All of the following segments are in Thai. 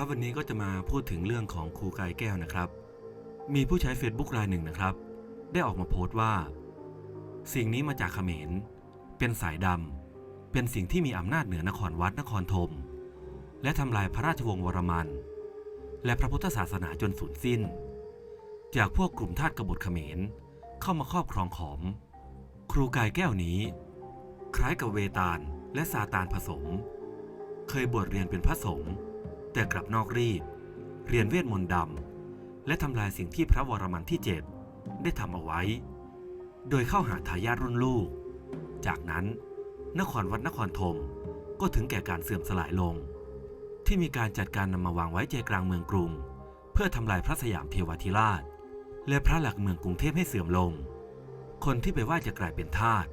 ครับวันนี้ก็จะมาพูดถึงเรื่องของครูกายแก้วนะครับ มีผู้ใช้ Facebook รายหนึ่งนะครับ ได้ออกมาโพสต์ว่า สิ่งนี้มาจากเขมร เป็นสายดำเป็นสิ่งที่มีอำนาจเหนือนครวัดนครธมและทำลายพระราชวงศ์วรมัน และพระพุทธศาสนาจนสูญสิ้น จากพวกกลุ่มทาสกบฏเขมร เข้ามาครอบครองขอม ครูกายแก้วนี้ คล้ายกับเวตาลและซาตานผสม เคยบวชเรียนเป็นพระสงฆ์ แต่กลับนอกรีด เรียนเวทมนต์ดำ และทำลายสิ่งที่พระวรมันที่เจ็ดได้ทำเอาไว้ โดยเข้าหาทายาทรุ่นลูก จากนั้น นครวัดนครธมก็ถึงแก่การเสื่อมสลายลง ที่มีการจัดการนำมาวางไว้ใจกลางเมืองกรุง เพื่อทำลายพระสยามเทวาธิราช และพระหลักเมืองกรุงเทพให้เสื่อมลง คนที่ไปไหว้จะกลายเป็นทาส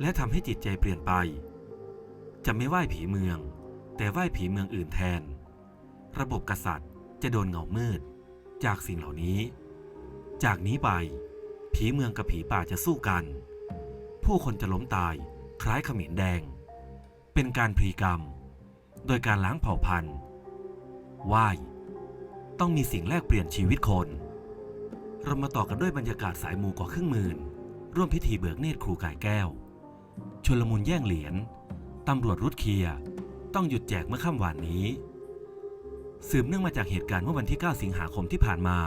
และทำให้จิตใจเปลี่ยนไป จะไม่ไหว้ผีเมือง แต่ไหว้ผีเมืองอื่นแทน ระบบกษัตริย์จะโดนเงามืด จากสิ่งเหล่านี้ จากนี้ไป ผีเมืองกับผีป่าจะสู้กัน ผู้คนจะล้มตายคล้ายขมิ้นแดง เป็นการพรีกรรม โดยการล้างเผ่าพันธุ์ไหว้ต้องมีสิ่งแลกเปลี่ยนชีวิตคน เรามาต่อกันด้วยบรรยากาศสายมูกว่าครึ่งหมื่น ร่วมพิธีเบิกเนตรครูกายแก้ว ชลมุนแย่งเหรียญตำรวจรุดเคลียร์ต้องหยุดแจกเมื่อค่ำวานนี้ สืบเนื่องมาจากเหตุการณ์เมื่อวันที่ 9 สิงหาคมที่ผ่านมา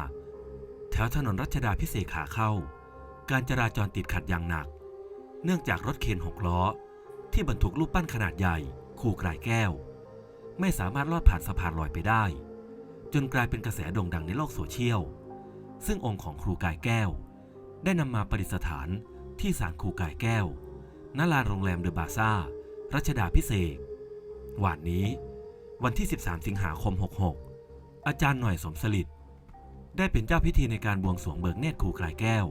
แถวถนนรัชดาพิเศษขาเข้า การจราจรติดขัดอย่างหนัก เนื่องจากรถเคนหกล้อ ที่บรรทุกรูปปั้นขนาดใหญ่ คู่กลายแก้ว ไม่สามารถลอดผ่านสะพานลอยไปได้ จนกลายเป็นกระแสโด่งดังในโลกโซเชียล ซึ่งองค์ของครูกายแก้ว ได้นำมาประดิษฐานที่ศาลครูกายแก้วณลานโรงแรมเดอะบาซ่ารัชดาพิเศษวันนี้ วันที่ 13 สิงหาคม 66 อาจารย์หน่อยสมสลิดได้เป็นเจ้าพิธีในการบวงสรวงเบิกเนตรครูกลายแก้ว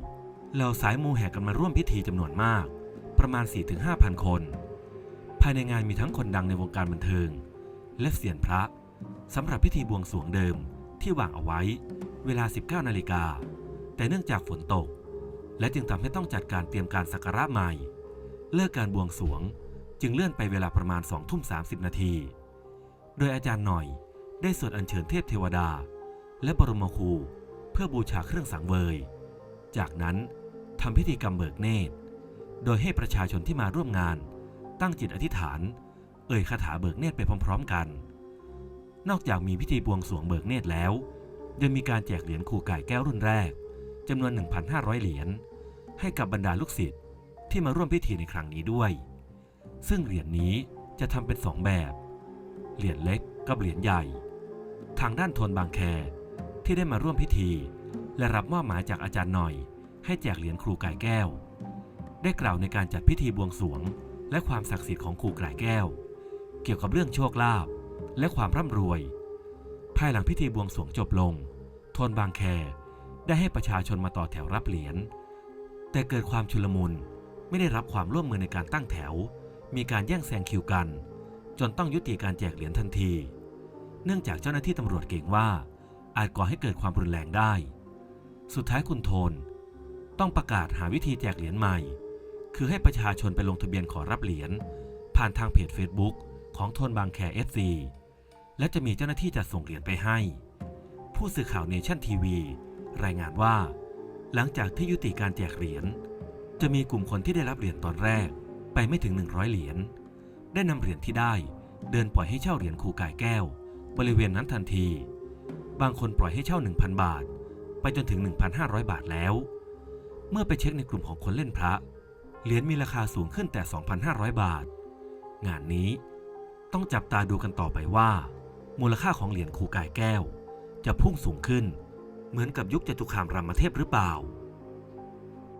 เหล่าสายมูแห่กันมาร่วมพิธีจำนวนมาก ประมาณ 4-5,000 คน ภายในงานมีทั้งคนดังในวงการบันเทิง และเสียนพระสำหรับพิธีบวงสรวงเดิมที่วางเอาไว้ เวลา 19 นาฬิกา แต่เนื่องจากฝนตก และจึงทำให้ต้องจัดการเตรียมการสักการะใหม่ เลิกการบวงสรวงจึงเลื่อนไปเวลาประมาณ2ทุ่ม30 นาที โดยอาจารย์หน่อยได้สวดอัญเชิญเทพเทวดา และบรมครูเพื่อบูชาเครื่องสังเวย จากนั้นทำพิธีกรรมเบิกเนตร โดยให้ประชาชนที่มาร่วมงาน ตั้งจิตอธิษฐาน เอ่ยคาถาเบิกเนตรไปพร้อม ๆ กัน นอกจากมีพิธีบวงสรวงเบิกเนตรแล้ว ยังมีการแจกเหรียญครูไก่แก้วรุ่นแรกจำนวน 1,500 เหรียญให้กับบรรดาลูกศิษย์ที่มาร่วมพิธีในครั้งนี้ด้วย ซึ่งเหรียญนี้จะทำเป็นสองแบบ เหรียญเล็กกับเหรียญใหญ่ ทางด้านทนบางแคที่ได้มาร่วมพิธี และรับมอบหมายจากอาจารย์หน่อย ให้แจกเหรียญครูไก่แก้ว ได้กล่าวในการจัดพิธีบวงสรวง และความศักดิ์สิทธิ์ของครูไก่แก้ว เกี่ยวกับเรื่องโชคลาภและความร่ำรวย ภายหลังพิธีบวงสรวงจบลง ทนบางแคได้ให้ประชาชนมาต่อแถวรับเหรียญ แต่เกิดความชุลมุนไม่ได้รับความร่วมมือในการตั้งแถว มีการแย่งแซงคิวกัน จนต้องยุติการแจกเหรียญทันที เนื่องจากเจ้าหน้าที่ตำรวจเก่งว่า อาจก่อให้เกิดความรุนแรงได้ สุดท้ายคุณโทน ต้องประกาศหาวิธีแจกเหรียญใหม่ คือให้ประชาชนไปลงทะเบียนขอรับเหรียญผ่านทางเพจ Facebook ของโทนบางแคเอฟซีและจะมีเจ้าหน้าที่จัดส่งเหรียญไปให้ ผู้สื่อข่าวเนชั่นทีวีรายงานว่า หลังจากที่ยุติการแจกเหรียญจะมีกลุ่มคนที่ได้รับเหรียญตอนแรกไปไม่ถึง 100 เหรียญ ได้นำเหรียญที่ได้ เดินปล่อยให้เช่าเหรียญครูกายแก้ว บริเวณนั้นทันที บางคนปล่อยให้เช่า 1,000 บาท ไปจนถึง 1,500 บาทแล้ว เมื่อไปเช็คในกลุ่มของคนเล่นพระ เหรียญมีราคาสูงขึ้นแต่ 2,500 บาท งานนี้ต้องจับตาดูกันต่อไปว่า มูลค่าของเหรียญครูกายแก้ว จะพุ่งสูงขึ้น เหมือนกับยุคจตุคามรามเทพหรือเปล่า